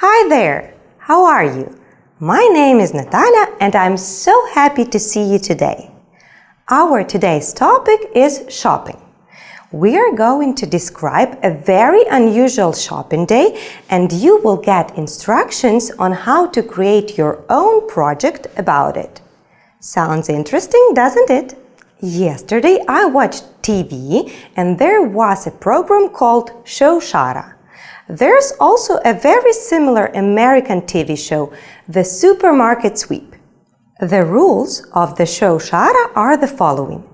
Hi there! How are you? My name is Natalia and I'm so happy to see you today. Our today's topic is shopping. We are going to describe a very unusual shopping day and you will get instructions on how to create your own project about it. Sounds interesting, doesn't it? Yesterday I watched TV and there was a program called Show Shara. There's also a very similar American TV show, The Supermarket Sweep. The rules of the show Shara are the following.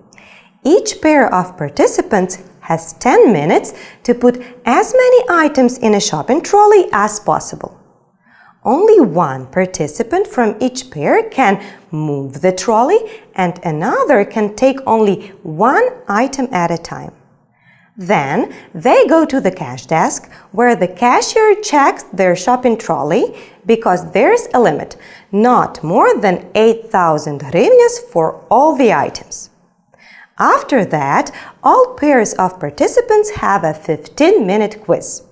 Each pair of participants has 10 minutes to put as many items in a shopping trolley as possible. Only one participant from each pair can move the trolley and another can take only one item at a time. Then they go to the cash desk where the cashier checks their shopping trolley because there's a limit, not more than 8,000 hryvnias for all the items. After that, all pairs of participants have a 15 minute quiz.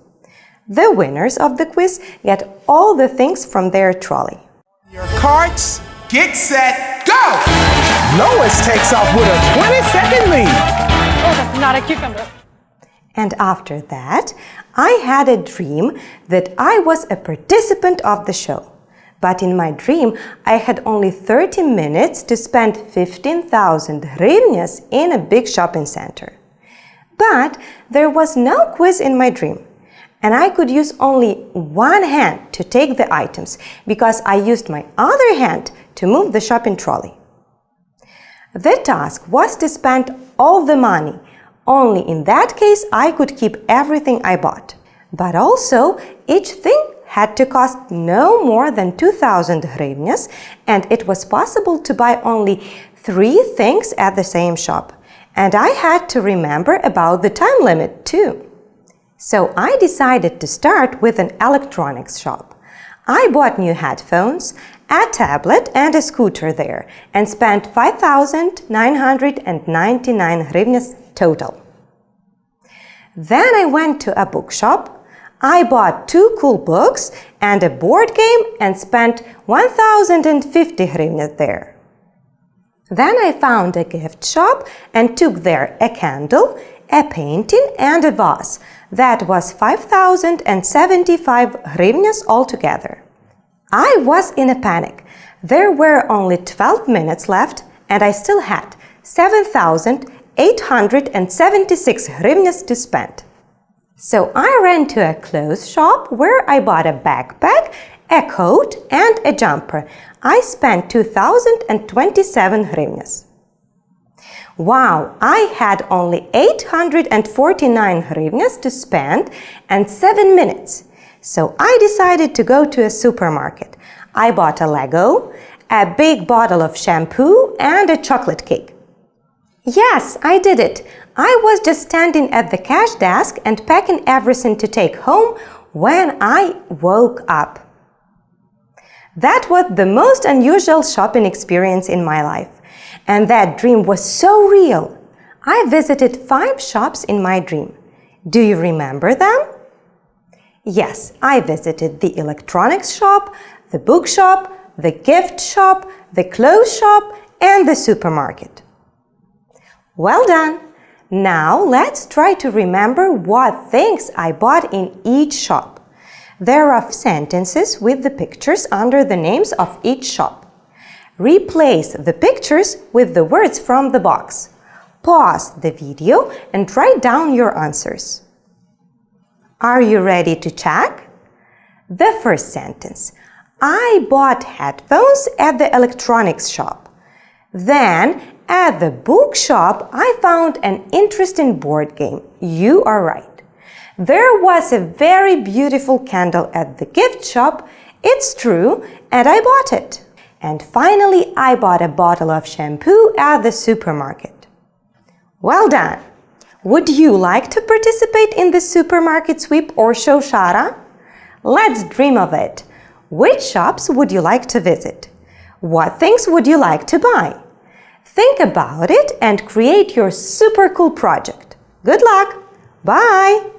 The winners of the quiz get all the things from their trolley. Your carts, get set, go! Lois takes off with a 20 second lead. Oh, that's not a cucumber. And after that, I had a dream that I was a participant of the show. But in my dream, I had only 30 minutes to spend 15,000 hryvnias in a big shopping center. But there was no quiz in my dream. And I could use only one hand to take the items because I used my other hand to move the shopping trolley. The task was to spend all the money only in that case I could keep everything I bought. But also, each thing had to cost no more than 2000 hryvnias and it was possible to buy only three things at the same shop. And I had to remember about the time limit too. So I decided to start with an electronics shop. I bought new headphones, a tablet and a scooter there and spent 5,999 hryvnias total. Then I went to a bookshop. I bought two cool books and a board game and spent 1050 hryvnias there. Then I found a gift shop and took there a candle, a painting and a vase. That was 5075 hryvnias altogether. I was in a panic. There were only 12 minutes left and I still had 7,000 876 hryvnias to spend. So I ran to a clothes shop where I bought a backpack, a coat and a jumper. I spent 2027 hryvnias. Wow, I had only 849 hryvnias to spend and 7 minutes. So I decided to go to a supermarket. I bought a Lego, a big bottle of shampoo and a chocolate cake. Yes, I did it. I was just standing at the cash desk and packing everything to take home when I woke up. That was the most unusual shopping experience in my life. And that dream was so real. I visited five shops in my dream. Do you remember them? Yes, I visited the electronics shop, the bookshop, the gift shop, the clothes shop, and the supermarket. Well done! Now let's try to remember what things I bought in each shop. There are sentences with the pictures under the names of each shop. Replace the pictures with the words from the box. Pause the video and write down your answers. Are you ready to check? The first sentence. I bought headphones at the electronics shop. Then at the bookshop, I found an interesting board game. You are right. There was a very beautiful candle at the gift shop. It's true, and I bought it. And finally, I bought a bottle of shampoo at the supermarket. Well done! Would you like to participate in the supermarket sweep or show Shara? Let's dream of it. Which shops would you like to visit? What things would you like to buy? Think about it and create your super cool project. Good luck! Bye!